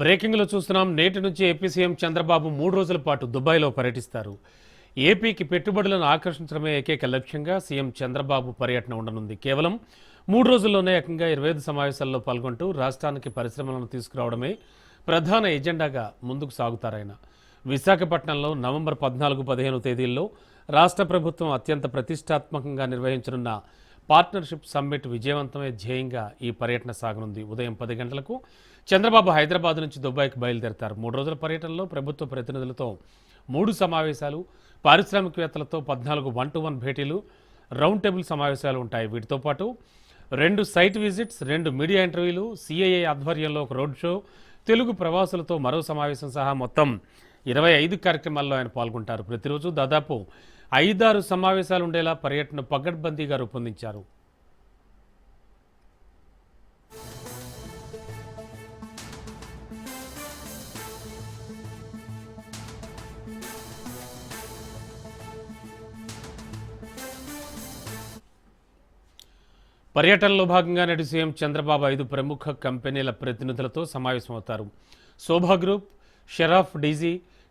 బ్రేకింగ్లో చూస్తున్నాం. నేటి నుంచి ఏపీ సీఎం చంద్రబాబు మూడు రోజుల పాటు దుబాయ్లో పర్యటిస్తారు. ఏపీకి పెట్టుబడులను ఆకర్షించడమే ఏకైక లక్ష్యంగా సీఎం చంద్రబాబు పర్యటన ఉండనుంది. కేవలం మూడు రోజుల్లోనే ఏకంగా ఇరవై ఐదు సమావేశాల్లో పాల్గొంటూ రాష్ట్రానికి పరిశ్రమలను తీసుకురావడమే ప్రధాన ఎజెండాగా ముందుకు సాగుతారాయన. విశాఖపట్నంలో నవంబర్ పద్నాలుగు పదిహేను తేదీల్లో రాష్ట్ర ప్రభుత్వం అత్యంత ప్రతిష్టాత్మకంగా నిర్వహించనున్న పార్ట్నర్షిప్ సమ్మిట్ విజయవంతమే ధ్యేయంగా ఈ పర్యటన సాగనుంది. ఉదయం పది గంటలకు చంద్రబాబు హైదరాబాద్ నుంచి దుబాయ్కి బయలుదేరతారు. మూడు రోజుల పర్యటనలో ప్రభుత్వ ప్రతినిధులతో మూడు సమావేశాలు పారిశ్రామికవేత్తలతో పద్నాలుగు వన్ టు వన్ భేటీలు రౌండ్ టేబుల్ సమావేశాలు ఉంటాయి. వీటితో పాటు రెండు సైట్ విజిట్స్ రెండు మీడియా ఇంటర్వ్యూలు సిఐఏ ఆధ్వర్యంలో ఒక రోడ్ షో తెలుగు ప్రవాసులతో మరో సమావేశం సహా మొత్తం ఇరవై ఐదు కార్యక్రమాల్లో ఆయన పాల్గొంటారు. ప్రతిరోజు దాదాపు ఐదారు సమావేశాలు ఉండేలా పర్యటన పగడ్బందీగా రూపొందించారు. పర్యటనలో భాగంగా నేడు సీఎం చంద్రబాబు ఐదు ప్రముఖ కంపెనీల ప్రతినిధులతో సమావేశమవుతారు. Sobha group Sharaf DG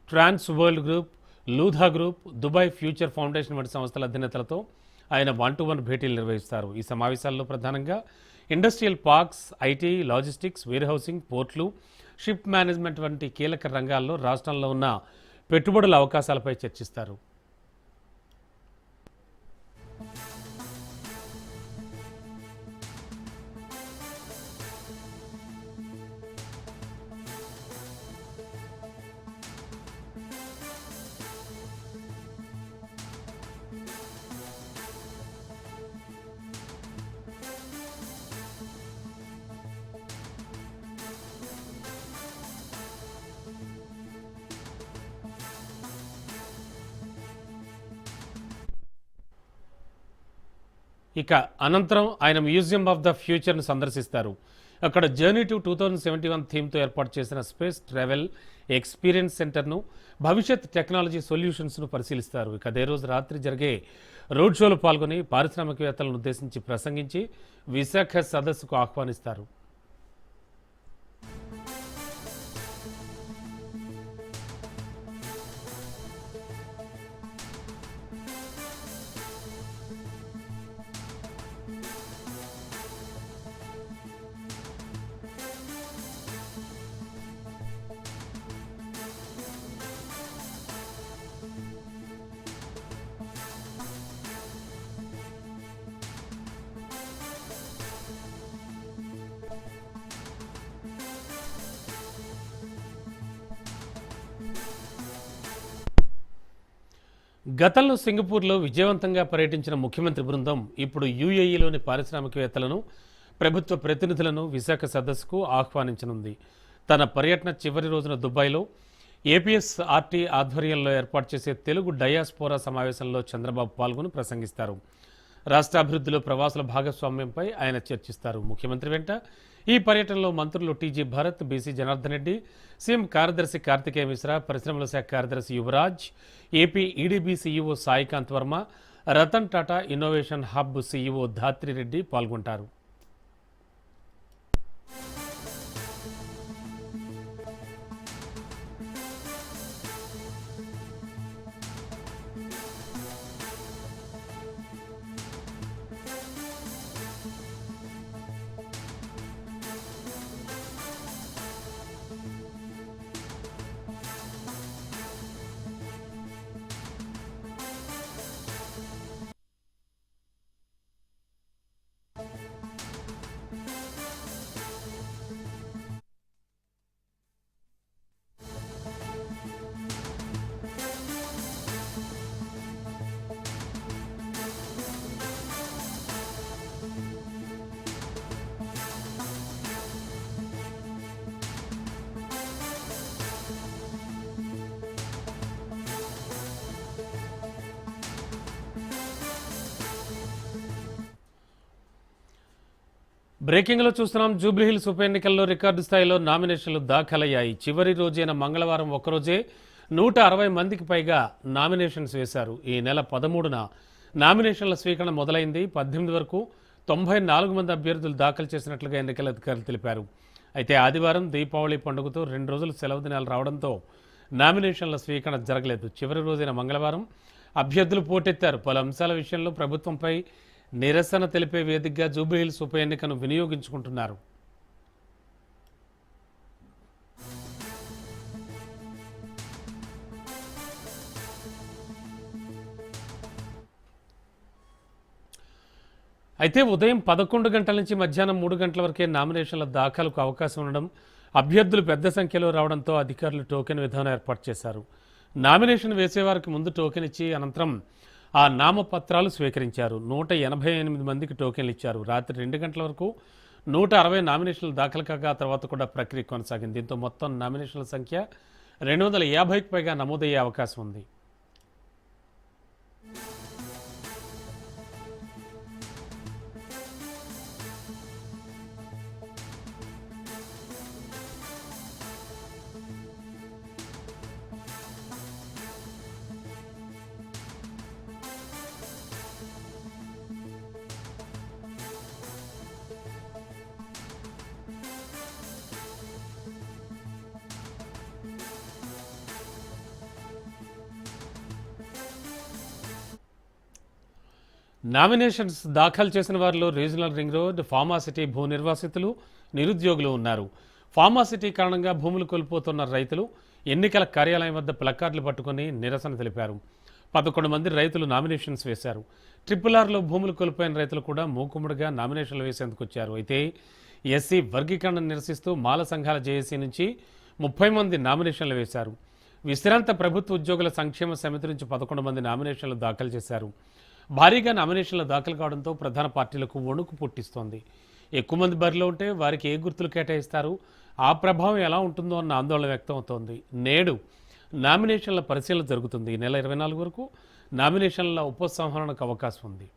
trans world group Lodha group Dubai future foundation వంటి సంస్థల అధినేతలతో ఆయన వన్ టు వన్ భేటీలు నిర్వహిస్తారు. ఈ సమావేశాల్లో ప్రధానంగా industrial parks IT logistics warehousing పోర్ట్లు ship management వంటి కీలక రంగాల్లో రాష్ట్రంలో ఉన్న పెట్టుబడుల అవకాశాలపై చర్చిస్తారు. ఇక అనంతరం ఆయన మ్యూజియం ఆఫ్ ద ఫ్యూచర్ను సందర్శిస్తారు. అక్కడ journey to two thousand seventy one థీమ్తో ఏర్పాటు చేసిన స్పేస్ ట్రావెల్ ఎక్స్పీరియన్స్ సెంటర్ను భవిష్యత్ టెక్నాలజీ సొల్యూషన్స్ను పరిశీలిస్తారు. ఇక అదే రోజు రాత్రి జరిగే రోడ్ షోలో పాల్గొని పారిశ్రామికవేత్తలను ఉద్దేశించి ప్రసంగించి విశాఖ సదస్సుకు ఆహ్వానిస్తారు. గతంలో సింగపూర్లో విజయవంతంగా పర్యటించిన ముఖ్యమంత్రి బృందం ఇప్పుడు యూఏఈలోని పారిశ్రామికవేత్తలను ప్రభుత్వ ప్రతినిధులను విశాఖ సదస్సుకు ఆహ్వానించనుంది. తన పర్యటన చివరి రోజున దుబాయ్లో ఏపీఎస్ఆర్టీ ఆధ్వర్యంలో ఏర్పాటు చేసే తెలుగు డయాస్పోరా సమావేశంలో చంద్రబాబు పాల్గొని ప్రసంగిస్తారు. రాష్ట్రాభివృద్ధిలో ప్రవాసుల భాగస్వామ్యంపై ఆయన చర్చిస్తారు. ముఖ్యమంత్రి వెంట ఈ పర్యటనలో మంత్రులు TG Bharath BC Janardhan Reddy CM కార్యదర్శి కార్తికేయ మిశ్రా పరిశ్రమల శాఖ కార్యదర్శి Yuvaraj AP EDB CEO Saikanth Varma Ratan Tata innovation hub CEO Dhatri Reddy పాల్గొంటారు. బ్రేకింగ్లో చూస్తున్నాం. జూబ్లీహిల్స్ ఉప ఎన్నికల్లో రికార్డు స్థాయిలో నామినేషన్లు దాఖలయ్యాయి. చివరి రోజైన మంగళవారం ఒక్కరోజే నూట అరవై మందికి పైగా నామినేషన్స్ వేశారు. ఈ నెల పదమూడున నామినేషన్ల స్వీకరణ మొదలైంది. పద్దెనిమిది వరకు తొంభై నాలుగు మంది అభ్యర్థులు దాఖలు చేసినట్లుగా ఎన్నికల అధికారులు తెలిపారు. అయితే ఆదివారం దీపావళి పండుగతో రెండు రోజులు సెలవు దినాలు రావడంతో నామినేషన్ల స్వీకరణ జరగలేదు. చివరి రోజైన మంగళవారం అభ్యర్థులు పోటెత్తారు. పలు అంశాల విషయంలో ప్రభుత్వంపై నిరసన తెలిపే వేదికగా జూబ్లీహిల్స్ ఉప ఎన్నికను వినియోగించుకుంటున్నారు. అయితే ఉదయం పదకొండు గంటల నుంచి మధ్యాహ్నం మూడు గంటల వరకే నామినేషన్ల దాఖలకు అవకాశం ఉండడం అభ్యర్థులు పెద్ద సంఖ్యలో రావడంతో అధికారులు టోకెన్ విధానం ఏర్పాటు చేశారు. నామినేషన్ వేసేవారికి ముందు టోకెన్ ఇచ్చి అనంతరం ఆ నామపత్రాలు స్వీకరించారు. నూట ఎనభై ఎనిమిది మందికి టోకెన్లు ఇచ్చారు. రాత్రి రెండు గంటల వరకు నూట అరవై నామినేషన్లు దాఖలు కాగా తర్వాత కూడా ప్రక్రియ కొనసాగింది. దీంతో మొత్తం నామినేషన్ల సంఖ్య రెండు వందల యాభైకి పైగా నమోదయ్యే అవకాశం ఉంది. నామినేషన్స్ దాఖలు చేసిన వారిలో రీజనల్ రింగ్ రోడ్ ఫార్మాసిటీ భూ నిర్వాసితులు నిరుద్యోగులు ఉన్నారు. ఫార్మాసిటీ కారణంగా భూములు కోల్పోతున్న రైతులు ఎన్నికల కార్యాలయం వద్ద ప్లకార్డులు పట్టుకుని నిరసన తెలిపారు. పదకొండు మంది రైతులు నామినేషన్స్ వేశారు. ట్రిపుల్ ఆర్లో భూములు కోల్పోయిన రైతులు కూడా మూకుముడిగా నామినేషన్లు వేసేందుకు వచ్చారు. అయితే ఎస్సీ వర్గీకరణ నిరసిస్తూ మాల సంఘాల జేఏసీ నుంచి ముప్పై మంది నామినేషన్లు వేశారు. విశ్రాంత ప్రభుత్వ ఉద్యోగుల సంక్షేమ సమితి నుంచి పదకొండు మంది నామినేషన్లు దాఖలు చేశారు. భారీగా నామినేషన్లు దాఖలు కావడంతో ప్రధాన పార్టీలకు వణుకు పుట్టిస్తోంది. ఎక్కువ మంది బరిలో ఉంటే వారికి ఏ గుర్తులు కేటాయిస్తారు? ఆ ప్రభావం ఎలా ఉంటుందో అన్న ఆందోళన వ్యక్తం అవుతోంది నేడు నామినేషన్ల పరిశీలన జరుగుతుంది. ఈ నెల ఇరవై నాలుగు వరకు నామినేషన్ల ఉపసంహరణకు అవకాశం ఉంది.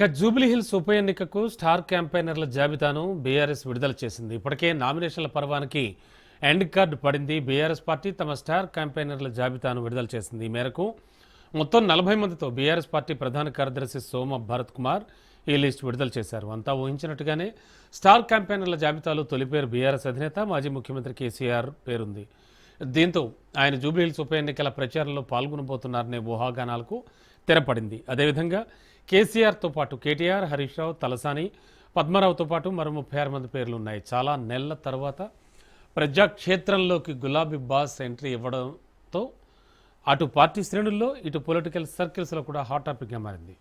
ఇక జూబ్లీహిల్స్ ఉప ఎన్నికకు స్టార్ క్యాంపెయినర్ల జాబితాను బీఆర్ఎస్ విడుదల చేసింది. ఇప్పటికే నామినేషన్ల పర్వానికి ఎండ్ కార్డు పడింది. బీఆర్ఎస్ పార్టీ తమ స్టార్ క్యాంపెయినర్ల జాబితాను విడుదల చేసింది. ఈ మేరకు మొత్తం నలభై మందితో బీఆర్ఎస్ పార్టీ ప్రధాన కార్యదర్శి సోమ భరత్ కుమార్ ఈ లిస్ట్ విడుదల చేశారు. అంతా ఊహించినట్టుగానే స్టార్ క్యాంపెయినర్ల జాబితాలో తొలి పేరు బీఆర్ఎస్ అధినేత మాజీ ముఖ్యమంత్రి కేసీఆర్ పేరుంది. దీంతో ఆయన జూబ్లీహిల్స్ ఉప ఎన్నికల ప్రచారంలో పాల్గొనబోతున్నారనే ఊహాగానాలకు తెరపడింది. అదేవిధంగా కేసీఆర్తో పాటు కేటీఆర్ హరీష్ రావు తలసాని పద్మారావుతో పాటు మరో ముప్పై ఆరు మంది పేర్లు ఉన్నాయి చాలా నెలల తర్వాత ప్రజాక్షేత్రంలోకి గులాబీ బాస్ ఎంట్రీ ఇవ్వడంతో అటు పార్టీ శ్రేణుల్లో ఇటు పొలిటికల్ సర్కిల్స్లో కూడా హాట్ టాపిక్గా మారింది.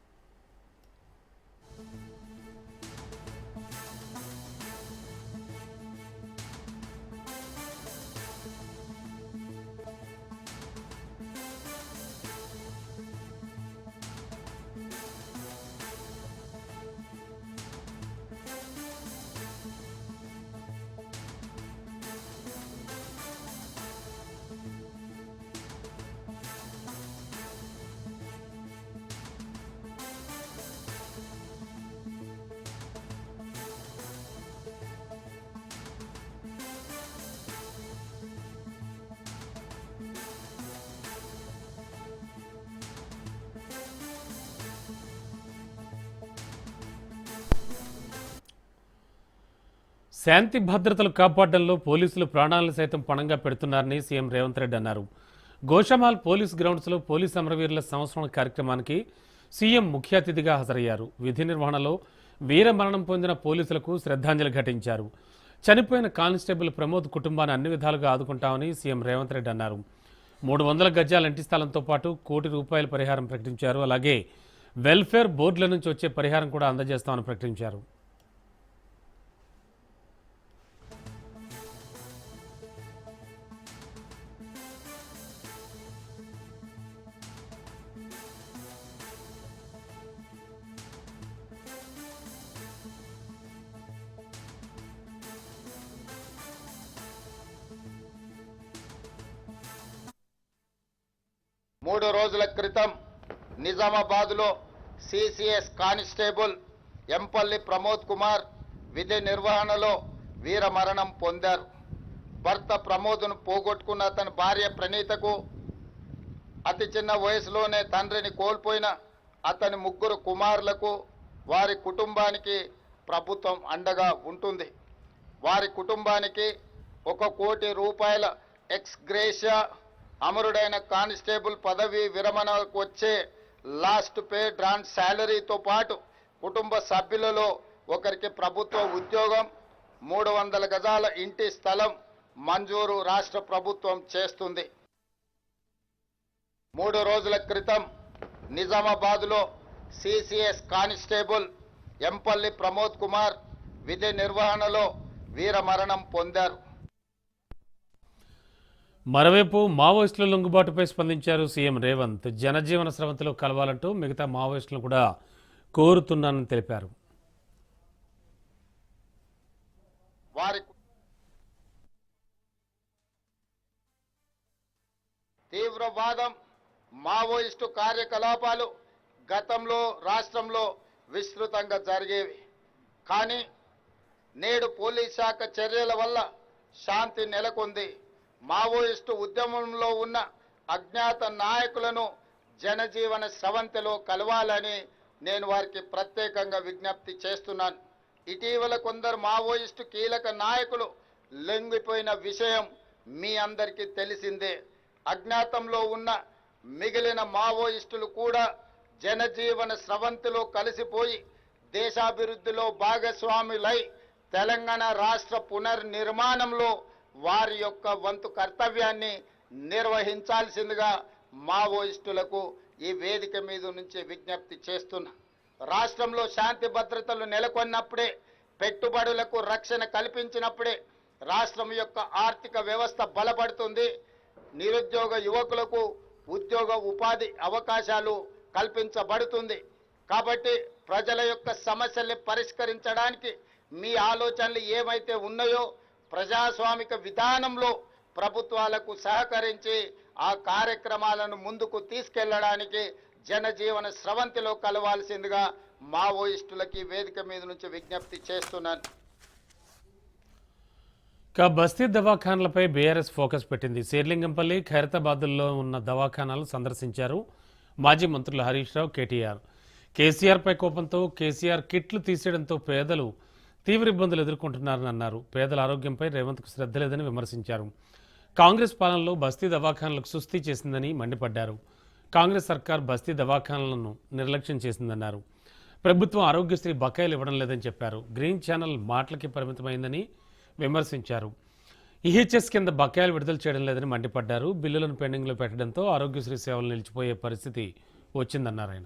శాంతి భద్రతలు కాపాడడంలో పోలీసులు ప్రాణాలను సైతం పణంగా పెడుతున్నారని సీఎం రేవంత్ రెడ్డి అన్నారు. గోషమాల్ పోలీస్ గ్రౌండ్స్లో పోలీస్ అమరవీరుల సంవత్సరం కార్యక్రమానికి సీఎం ముఖ్య అతిథిగా హాజరయ్యారు. విధి నిర్వహణలో వీర మరణం పొందిన పోలీసులకు శ్రద్ధాంజలి ఘటించారు. చనిపోయిన కానిస్టేబుల్ ప్రమోద్ కుటుంబాన్ని అన్ని విధాలుగా ఆదుకుంటామని సీఎం రేవంత్ రెడ్డి అన్నారు. మూడు వందల గజాల ఇంటి స్థలంతో పాటు కోటి రూపాయల పరిహారం ప్రకటించారు. అలాగే వెల్ఫేర్ బోర్డుల నుంచి వచ్చే పరిహారం కూడా అందజేస్తామని ప్రకటించారు. మూడు రోజుల క్రితం నిజామాబాద్లో సిసిఎస్ కానిస్టేబుల్ ఎంపల్లి ప్రమోద్ కుమార్ విధి నిర్వహణలో వీర మరణం పొందారు. భర్త ప్రమోద్ను పోగొట్టుకున్న అతని భార్య ప్రణీతకు అతి చిన్న వయసులోనే తండ్రిని కోల్పోయిన అతని ముగ్గురు కుమారులకు వారి కుటుంబానికి ప్రభుత్వం అండగా ఉంటుంది. వారి కుటుంబానికి ఒక కోటి రూపాయల ఎక్స్ గ్రేషియా అమరుడైన కానిస్టేబుల్ పదవి విరమణకు వచ్చే లాస్ట్ పే డ్రాన్ శాలరీతో పాటు కుటుంబ సభ్యులలో ఒకరికి ప్రభుత్వ ఉద్యోగం మూడు వందల గజాల ఇంటి స్థలం మంజూరు రాష్ట్ర ప్రభుత్వం చేస్తుంది. మూడు రోజుల క్రితం నిజామాబాద్లో సిసిఎస్ కానిస్టేబుల్ ఎంపల్లి ప్రమోద్ కుమార్ విధి నిర్వహణలో వీర మరణం పొందారు. మరోవైపు మావోయిస్టుల లొంగుబాటుపై స్పందించారు సీఎం రేవంత్. జనజీవన స్రవంతిలో కలవాలంటూ మిగతా మావోయిస్టులను కూడా కోరుతున్నానని తెలిపారు. వారి తీవ్రవాదం మావోయిస్టు కార్యకలాపాలు గతంలో రాష్ట్రంలో విస్తృతంగా జరిగేవి. కానీ నేడు పోలీస్ శాఖ చర్యల వల్ల శాంతి నెలకొంది. మావోయిస్టు ఉద్యమంలో ఉన్న అజ్ఞాత నాయకులను జనజీవన స్రవంతిలో కలవాలని నేను వారికి ప్రత్యేకంగా విజ్ఞప్తి చేస్తున్నాను. ఇటీవల కొందరు మావోయిస్టు కీలక నాయకులు లొంగిపోయిన విషయం మీ అందరికీ తెలిసిందే. అజ్ఞాతంలో ఉన్న మిగిలిన మావోయిస్టులు కూడా జనజీవన స్రవంతిలో కలిసిపోయి దేశాభివృద్ధిలో భాగస్వాములై తెలంగాణ రాష్ట్ర పునర్నిర్మాణంలో వారి యొక్క వంతు కర్తవ్యాన్ని నిర్వహించాల్సిందిగా మావోయిస్టులకు ఈ వేదిక మీద నుంచి విజ్ఞప్తి చేస్తున్నా. రాష్ట్రంలో శాంతి భద్రతలు నెలకొన్నప్పుడే పెట్టుబడులకు రక్షణ కల్పించినప్పుడే రాష్ట్రం యొక్క ఆర్థిక వ్యవస్థ బలపడుతుంది. నిరుద్యోగ యువకులకు ఉద్యోగ ఉపాధి అవకాశాలు కల్పించబడుతుంది. కాబట్టి ప్రజల యొక్క సమస్యల్ని పరిష్కరించడానికి మీ ఆలోచనలు ఏమైతే ఉన్నాయో ప్రజాస్వామిక విధానంలో ప్రభుత్వాలకు సహకరించి ఆ కార్యక్రమాలను ముందుకు తీసుకెళ్ళడానికి జనజీవన స్రవంతిలో కలవాల్సిందిగా మావోయిస్టులకి వేదిక మీద నుంచి విజ్ఞప్తి చేస్తున్నాను. ఇక బస్తీ దవాఖానలపై బీఆర్ఎస్ ఫోకస్ పెట్టింది. శేర్లింగంపల్లి ఖైరతాబాద్లో ఉన్న దవాఖానాలు సందర్శించారు మాజీ మంత్రులు హరీష్ రావు కేటీఆర్. కేసీఆర్పై కోపంతో కేసీఆర్ కిట్లు తీసేయడంతో పేదలు తీవ్ర ఇబ్బందులు ఎదుర్కొంటున్నారని అన్నారు. పేదల ఆరోగ్యంపై రేవంత్కు శ్రద్ధ లేదని విమర్శించారు. కాంగ్రెస్ పాలనలో బస్తీ దవాఖానలకు సుస్థి చేసిందని మండిపడ్డారు. కాంగ్రెస్ సర్కార్ బస్తీ దవాఖానలను నిర్లక్ష్యం చేసిందన్నారు. ప్రభుత్వం ఆరోగ్యశ్రీ బకాయిలు ఇవ్వడం లేదని చెప్పారు. గ్రీన్ ఛానల్ మాటలకి పరిమితమైందని విమర్శించారు. ఈహెచ్ఎస్ కింద బకాయిలు విడుదల చేయడం లేదని మండిపడ్డారు. బిల్లులను పెండింగ్లో పెట్టడంతో ఆరోగ్యశ్రీ సేవలు నిలిచిపోయే పరిస్థితి వచ్చిందన్నారు ఆయన.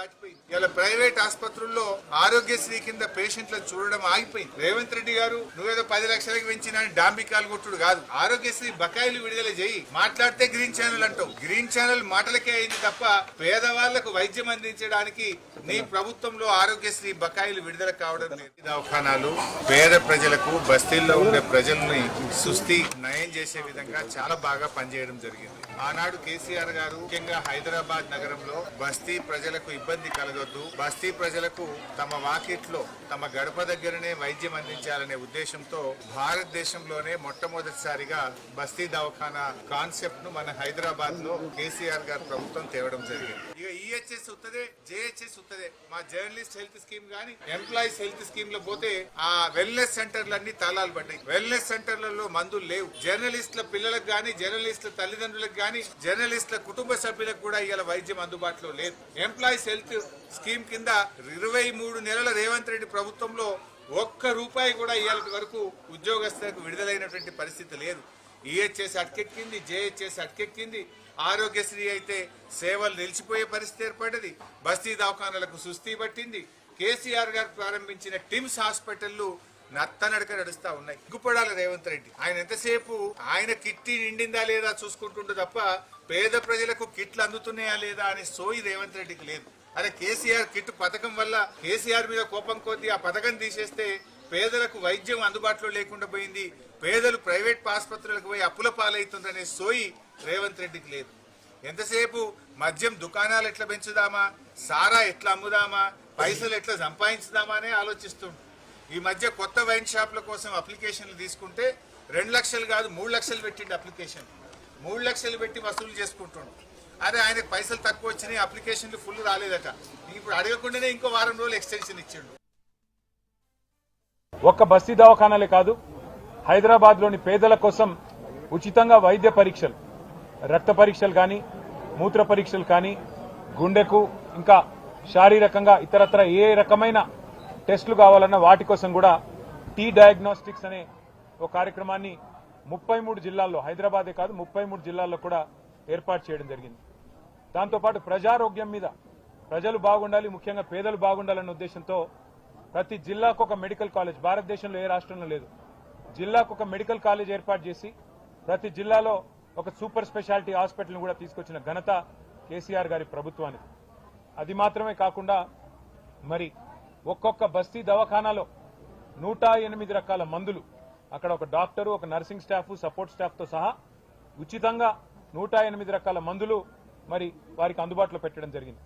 దాటిపోయింది ఇలా ప్రైవేట్ ఆసుపత్రుల్లో ఆరోగ్యశ్రీ కింద పేషెంట్లను చూడడం ఆగిపోయింది. రేవంత్ రెడ్డి గారు నువ్వేదో పది లక్షలకు పెంచిన డాంబికాలు కొట్టుడు కాదు. ఆరోగ్యశ్రీ బకాయిలు విడుదల చేయి. మాట్లాడితే గ్రీన్ ఛానల్ అంటావు. గ్రీన్ ఛానల్ మాటలకే అయింది తప్ప పేదవాళ్ళకు వైద్యం అందించడానికి నీ ప్రభుత్వంలో ఆరోగ్యశ్రీ బకాయిలు విడుదల కావడం లేదు. దవాఖానాలు పేద ప్రజలకు బస్తీల్లో ఉండే ప్రజల్ని సుస్థి నయం చేసే విధంగా చాలా బాగా పనిచేయడం జరిగింది. ఆనాడు కేసీఆర్ గారు ముఖ్యంగా హైదరాబాద్ నగరంలో బస్తీ ప్రజలకు ఇబ్బంది కలగొద్దు బస్తీ ప్రజలకు తమ వాకిట్లో తమ గడప దగ్గరనే వైద్యం అందించాలనే ఉద్దేశంతో భారతదేశంలోనే మొట్టమొదటిసారిగా బస్తీ దవాఖానా కాన్సెప్ట్ను మన హైదరాబాద్లో కేసీఆర్ గారు ప్రభుత్వం తేవడం జరిగింది. ఇక ఈహెచ్ఎస్ ఉత్తదే జేహెచ్ఎస్ ఉత్తదే మా జర్నలిస్ట్ హెల్త్ స్కీమ్ గానీ ఎంప్లాయీస్ హెల్త్ స్కీమ్లో పోతే ఆ వెల్నెస్ సెంటర్లన్నీ తాళాలు పడ్డాయి. వెల్నెస్ సెంటర్లలో మందులు లేవు. జర్నలిస్టుల పిల్లలకు గానీ జర్నలిస్టుల తల్లిదండ్రులకు గానీ జర్నలిస్టుల కుటుంబ సభ్యులకు కూడా ఇవాళ వైద్యం అందుబాటులో లేదు. ఎంప్లాయీస్ హెల్త్ స్కీమ్ కింద ఇరవై మూడు నెలల రేవంత్ రెడ్డి ప్రభుత్వంలో ఒక్క రూపాయి కూడా ఇవాళ వరకు ఉద్యోగస్తులకు విడుదలైనటువంటి పరిస్థితి లేదు. ఈహెచ్ఎస్ అటకెక్కింది జేహెచ్ఎస్ అటకెక్కింది. ఆరోగ్యశ్రీ అయితే సేవలు నిలిచిపోయే పరిస్థితి ఏర్పడ్డది. బస్తీ దవాఖానాలకు సుస్థి పట్టింది. కేసీఆర్ గారు ప్రారంభించిన టిమ్స్ హాస్పిటల్లు నత్తనడక నడుస్తూ ఉన్నాయి. సిగ్గుపడాలి రేవంత్ రెడ్డి ఆయన ఎంతసేపు ఆయన కిట్టి నిండిందా లేదా చూసుకుంటుండే తప్ప పేద ప్రజలకు కిట్లు అందుతున్నాయా లేదా అనే సోయి రేవంత్ రెడ్డికి లేదు. అరే కేసీఆర్ కిట్ పథకం వల్ల కేసీఆర్ మీద కోపం కొద్ది ఆ పథకం తీసేస్తే పేదలకు వైద్యం అందుబాటులో లేకుండా పోయింది. పేదలు ప్రైవేట్ ఆసుపత్రులకు పోయి అప్పుల పాలవుతుందనే సోయి రేవంత్ రెడ్డికి లేదు. ఎంతసేపు మద్యం దుకాణాలు ఎట్లా పెంచుదామా? సారా ఎట్లా అమ్ముదామా? పైసలు ఎట్లా సంపాదించుదామా అనే ఆలోచిస్తుండు. ఈ మధ్య కొత్త వైన్ షాప్ల కోసం అప్లికేషన్లు తీసుకుంటే రెండు లక్షలు కాదు మూడు లక్షలు పెట్టిండు అప్లికేషన్. మూడు లక్షలు పెట్టి వసూలు చేసుకుంటుండు. అరే ఆయనకు పైసలు తక్కువ వచ్చినాయి అప్లికేషన్లు ఫుల్ రాలేదట. ఇప్పుడు అడగకుండానే ఇంకో వారం రోజులు ఎక్స్టెన్షన్ ఇచ్చిండు. ఒక్క బస్తీ దవాఖానాలే కాదు హైదరాబాద్లోని పేదల కోసం ఉచితంగా వైద్య పరీక్షలు. రక్త పరీక్షలు కానీ మూత్ర పరీక్షలు కానీ గుండెకు ఇంకా శారీరకంగా ఇతరత్ర ఏ రకమైన టెస్టులు కావాలన్నా వాటి కోసం కూడా టీ డయాగ్నోస్టిక్స్ అనే ఒక కార్యక్రమాన్ని ముప్పై మూడు జిల్లాల్లో హైదరాబాదే కాదు ముప్పై మూడు జిల్లాల్లో కూడా ఏర్పాటు చేయడం జరిగింది. దాంతోపాటు ప్రజారోగ్యం మీద ప్రజలు బాగుండాలి ముఖ్యంగా పేదలు బాగుండాలనే ఉద్దేశంతో ప్రతి జిల్లాకు ఒక మెడికల్ కాలేజ్ భారతదేశంలో ఏ రాష్ట్రంలో లేదు. జిల్లాకు ఒక మెడికల్ కాలేజ్ ఏర్పాటు చేసి ప్రతి జిల్లాలో ఒక సూపర్ స్పెషాలిటీ హాస్పిటల్ని కూడా తీసుకొచ్చిన ఘనత కేసీఆర్ గారి ప్రభుత్వానికి. అది మాత్రమే కాకుండా మరి ఒక్కొక్క బస్తీ దవాఖానాలో నూట ఎనిమిది రకాల మందులు. అక్కడ ఒక డాక్టరు ఒక నర్సింగ్ స్టాఫ్ సపోర్ట్ స్టాఫ్తో సహా ఉచితంగా నూట ఎనిమిది రకాల మందులు మరి వారికి అందుబాటులో పెట్టడం జరిగింది.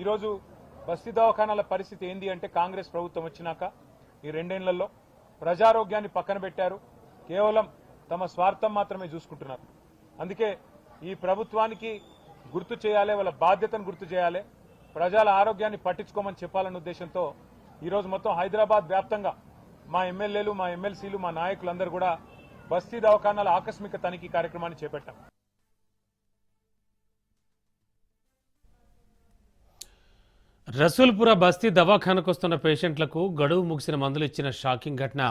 ఈరోజు బస్తీ దవాఖానాల పరిస్థితి ఏంది అంటే కాంగ్రెస్ ప్రభుత్వం వచ్చినాక ఈ రెండేళ్ళలో ప్రజారోగ్యాన్ని పక్కన పెట్టారు. కేవలం తమ స్వార్థం మాత్రమే చూసుకుంటున్నారు. అందుకే ఈ ప్రభుత్వానికి గుర్తు చేయాలి వాళ్ళ బాధ్యతను గుర్తు చేయాలి. ప్రజల ఆరోగ్యాన్ని పట్టించుకోమని చెప్పాలన్న ఉద్దేశంతో ఈరోజు మొత్తం హైదరాబాద్ వ్యాప్తంగా మా ఎమ్మెల్యేలు మా ఎమ్మెల్సీలు మా నాయకులందరూ కూడా బస్తీ దవాఖానాల ఆకస్మిక తనిఖీ కార్యక్రమాన్ని చేపట్టాం. రసూల్పుర బస్తీ దవాఖానకు వస్తున్న పేషెంట్లకు గడువు ముగిసిన మందులు ఇచ్చిన షాకింగ్ ఘటన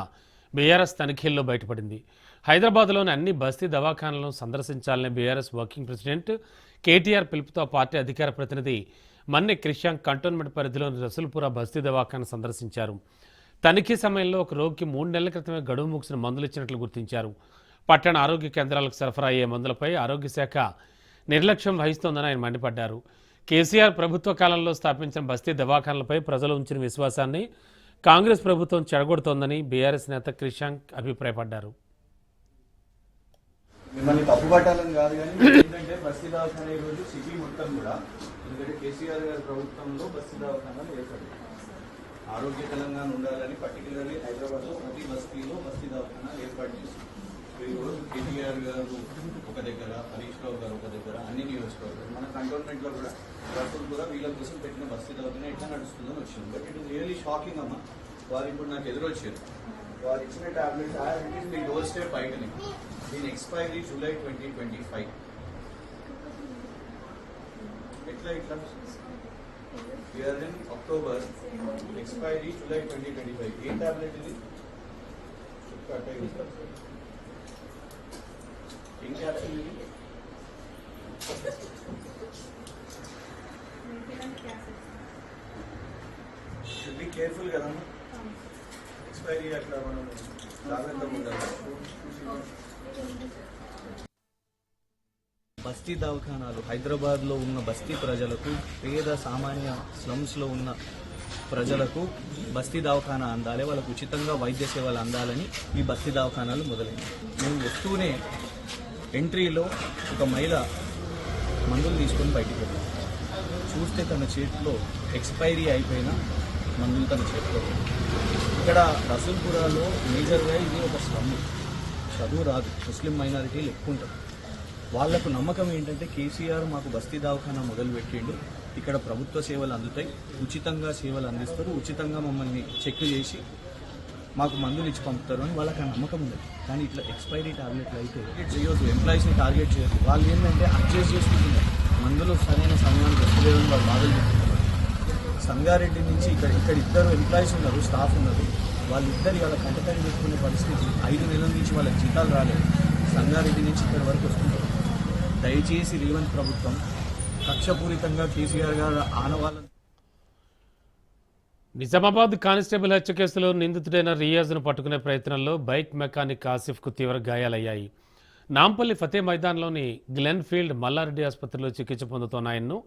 బీఆర్ఎస్ తనిఖీల్లో బయటపడింది. హైదరాబాద్లోని అన్ని బస్తీ దవాఖానాలను సందర్శించాలని బీఆర్ఎస్ వర్కింగ్ ప్రెసిడెంట్ కేటీఆర్ పిలుపుతో పార్టీ అధికార ప్రతినిధి మన్నె క్రిషాంక్ కంటోన్మెంట్ పరిధిలోని రసుల్పుర బస్తీ దవాఖాన సందర్శించారు. తనిఖీ సమయంలో ఒక రోగికి మూడు నెలల క్రితమే గడువు ముగిసిన మందులు ఇచ్చినట్లు గుర్తించారు. పట్టణ ఆరోగ్య కేంద్రాలకు సరఫరా అయ్యే మందులపై ఆరోగ్య శాఖ నిర్లక్ష్యం వహిస్తోందని ఆయన మండిపడ్డారు. కేసీఆర్ ప్రభుత్వ కాలంలో స్థాపించిన బస్తీ దవాఖానలపై ప్రజలు ఉంచిన విశ్వాసాన్ని కాంగ్రెస్ ప్రభుత్వం చెడగొడుతోందని బీఆర్ఎస్ నేత క్రిషాంక్ అభిప్రాయపడ్డారు. మిమ్మల్ని తప్పు పట్టాలని కాదు కానీ ఏంటంటే బస్తీ దవాఖాన ఈ రోజు సిటీ మొత్తం కూడా ఎందుకంటే కేసీఆర్ గారి ప్రభుత్వంలో బస్తీ దవాఖానాలు ఏర్పడి ఆరోగ్య తెలంగాణ ఉండాలని పర్టికులర్లీ హైదరాబాద్లో ప్రతి బస్తీలో బస్తీ దవాఖానాలు ఏర్పాటు చేశారు. ఈరోజు కేటీఆర్ గారు ఒక దగ్గర హరీష్ రావు గారు ఒక దగ్గర అన్ని నియోజకవర్గాలు మన కంటోన్మెంట్లో కూడా రసూల్ కూడా వీళ్ళ కోసం పెట్టిన బస్తీ దవాఖాన ఎట్లా నడుస్తుందని వచ్చింది. But it is really shocking అమ్మ. వారు ఇప్పుడు నాకు ఎదురొచ్చారు. వారు ఇచ్చిన టాబ్లెట్స్ ఆ డోర్ స్టెప్ బయటనే దీని expiry July twenty twenty five ఎట్లా ఇట్లా year in October expiry July twenty twenty five a tablet ఇది కట్ అయ్యింది. ఏం క్యాప్సూల్ ఇది షుడ్ బి కేర్ఫుల్ కదమ్మా ఎక్స్పైరీ అట్లా మనం జాగ్రత్తగా ఉండాలి బస్తీ దవాఖానాలు హైదరాబాద్లో ఉన్న బస్తీ ప్రజలకు పేద సామాన్య స్లమ్స్లో ఉన్న ప్రజలకు బస్తీ దవాఖానా అందాలి వాళ్ళకు ఉచితంగా వైద్య సేవలు అందాలని ఈ బస్తీ దవాఖానాలు మొదలైనవి. మేము వస్తూనే ఎంట్రీలో ఒక మహిళ మందులు తీసుకొని బయటికి వెళ్ళాం. చూస్తే తన చేతిలో ఎక్స్పైరీ అయిపోయిన మందులు తన చేతిలో ఇక్కడ రసూల్పురాలో మేజర్గా ఇది ఒక స్లమ్. చదువు రాదు. ముస్లిం మైనారిటీలు ఎక్కువ ఉంటారు. వాళ్ళకు నమ్మకం ఏంటంటే కేసీఆర్ మాకు బస్తీ దవాఖానా మొదలుపెట్టిండు ఇక్కడ ప్రభుత్వ సేవలు అందుతాయి. ఉచితంగా సేవలు అందిస్తారు. ఉచితంగా మమ్మల్ని చెక్ చేసి మాకు మందులు ఇచ్చి పంపుతారు అని వాళ్ళకి ఆ నమ్మకం ఉండదు. కానీ ఇట్లా ఎక్స్పైరీ టార్గెట్లు అయితే చేయొద్దు ఎంప్లాయీస్ని టార్గెట్ చేయొద్దు వాళ్ళు ఏంటంటే అడ్జస్ట్ చేసుకుంటున్నారు. మందులు సరైన సమయానికి వస్తలేదని వాళ్ళు బాధలు చెప్తున్నారు సంగారెడ్డి నుంచి ఇక్కడ ఇక్కడ ఇద్దరు ఎంప్లాయీస్ ఉన్నారు స్టాఫ్ ఉన్నారు. వాళ్ళిద్దరు వాళ్ళ కంటతడి పెట్టుకునే పరిస్థితి ఐదు నెలల నుంచి వాళ్ళకి జీతాలు రాలేదు. సంగారెడ్డి నుంచి ఇక్కడి వరకు వస్తుంటారు దయచేసి రేవంత్ ప్రభుత్వం కక్షపూరితంగా కేసీఆర్ గారు ఆనవాళ్ళని నిజామాబాద్ కానిస్టేబుల్ హత్య కేసులో నిందితుడైన రియాజ్ను పట్టుకునే ప్రయత్నంలో బైక్ మెకానిక్ ఆసిఫ్కు తీవ్ర గాయాలయ్యాయి. నాంపల్లి ఫతే మైదాన్లోని గ్లెన్ ఫీల్డ్ మల్లారెడ్డి ఆసుపత్రిలో చికిత్స పొందుతున్న ఆయన్ను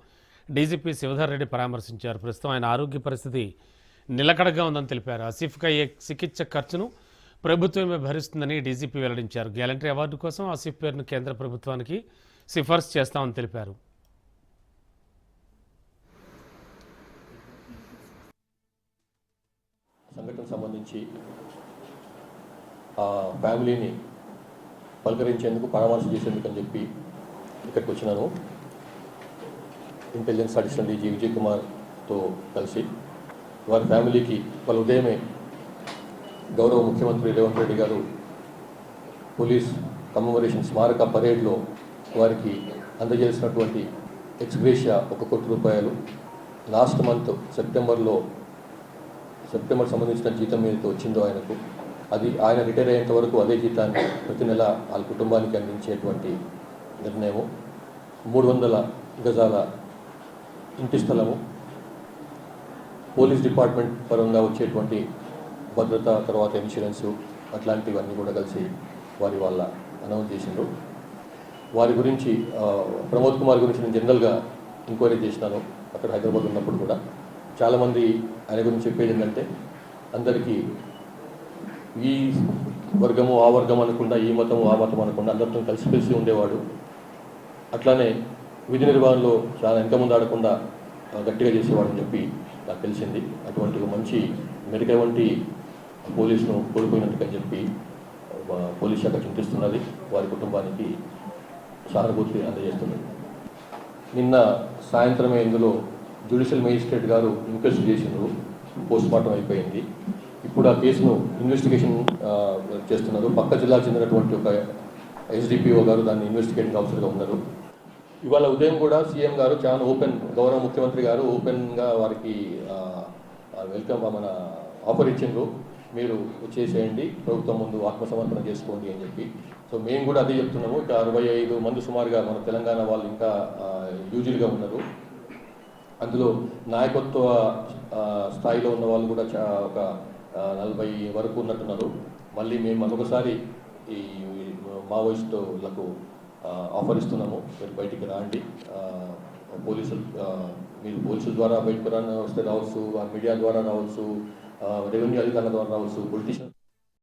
డీజీపీ శివధర్ రెడ్డి పరామర్శించారు. ప్రస్తుతం ఆయన ఆరోగ్య పరిస్థితి నిలకడగా ఉందని తెలిపారు. ఆసిఫ్కు అయ్యే చికిత్స ఖర్చును ప్రభుత్వమే భరిస్తుందని డీజీపీ వెల్లడించారు. గ్యాలంటరీ అవార్డు కోసం ఆసిఫ్ పేరును కేంద్ర ప్రభుత్వానికి సిఫార్సు చేస్తామని తెలిపారు. సంఘటన సంబంధించి ఆ ఫ్యామిలీని పలకరించేందుకు పరామర్శ చేసేందుకు అని చెప్పి ఇక్కడికి వచ్చినాను. ఇంటెలిజెన్స్ అడిషనల్ డీజీ విజయ్ కుమార్తో కలిసి వారి ఫ్యామిలీకి వాళ్ళ ఉదయమే గౌరవ ముఖ్యమంత్రి రేవంత్ రెడ్డి గారు పోలీస్ కమమరేషన్ స్మారక పరేడ్లో వారికి అందజేసినటువంటి ఎక్స్గ్రేషియా ఒక కోటి రూపాయలు. లాస్ట్ మంత్ సెప్టెంబర్లో సెప్టెంబర్ సంబంధించిన జీతం ఏదైతే వచ్చిందో ఆయనకు అది ఆయన రిటైర్ అయ్యేంత వరకు అదే జీతాన్ని ప్రతి నెల వాళ్ళ కుటుంబానికి అందించేటువంటి నిర్ణయము. మూడు వందల గజాల ఇంటి స్థలము పోలీస్ డిపార్ట్మెంట్ పరంగా వచ్చేటువంటి భద్రత తర్వాత ఇన్సూరెన్సు అట్లాంటివన్నీ కూడా కలిసి వారి వాళ్ళ అనౌన్స్ చేసిండ్రు. వారి గురించి ప్రమోద్ కుమార్ గురించి నేను జనరల్గా ఎంక్వైరీ చేసినాను అక్కడ హైదరాబాద్ ఉన్నప్పుడు కూడా. చాలామంది ఆయన గురించి చెప్పేది ఏంటంటే అందరికీ ఈ వర్గము ఆ వర్గం అనకుండా ఈ మతం ఆ మతం అనకుండా అందరితో కలిసిపెలిసి ఉండేవాడు. అట్లానే విధి నిర్వహణలో చాలా ఎంత ముందు ఆడకుండా గట్టిగా గట్టిగా చేసేవాడని చెప్పి నాకు తెలిసింది. అటువంటి మంచి మెరిక వంటి పోలీసును కోల్పోయినట్టుగా చెప్పి పోలీస్ శాఖ చింతిస్తున్నది. వారి కుటుంబానికి సానుభూతి అందజేస్తున్నది. నిన్న సాయంత్రమే ఇందులో జ్యుడిషియల్ మేజిస్ట్రేట్ గారు ఇంక్వెస్ట్ చేసినారు పోస్ట్ మార్టం అయిపోయింది. ఇప్పుడు ఆ కేసును ఇన్వెస్టిగేషన్ చేస్తున్నారు. పక్క జిల్లాకు చెందినటువంటి ఒక ఎస్డిపిఓ గారు దాన్ని ఇన్వెస్టిగేటింగ్ ఆఫీసర్గా ఉన్నారు. ఇవాళ ఉదయం కూడా సీఎం గారు చాలా ఓపెన్ గౌరవ ముఖ్యమంత్రి గారు ఓపెన్గా వారికి వెల్కమ్ మన ఆఫర్ ఇచ్చిండ్రు. మీరు చేసేయండి ప్రభుత్వం ముందు ఆత్మసమర్పణ చేసుకోండి అని చెప్పి. సో మేము కూడా అదే చెప్తున్నాము. ఇక అరవై ఐదు మంది సుమారుగా మన తెలంగాణ వాళ్ళు ఇంకా యూజువల్గా ఉన్నారు. అందులో నాయకత్వ స్థాయిలో ఉన్న వాళ్ళు కూడా ఒక నలభై వరకు ఉన్నట్టున్నారు. మళ్ళీ మేము మరొకసారి ఈ మావోయిస్టులకు ఆఫర్ ఇస్తున్నాము. మీరు బయటికి రాండి. పోలీసులు మీరు పోలీసుల ద్వారా బయటకు రాని వస్తే రావచ్చు మీడియా ద్వారా రావచ్చు రెవెన్యూ అధికారుల ద్వారా రావచ్చు పొలిటీషియన్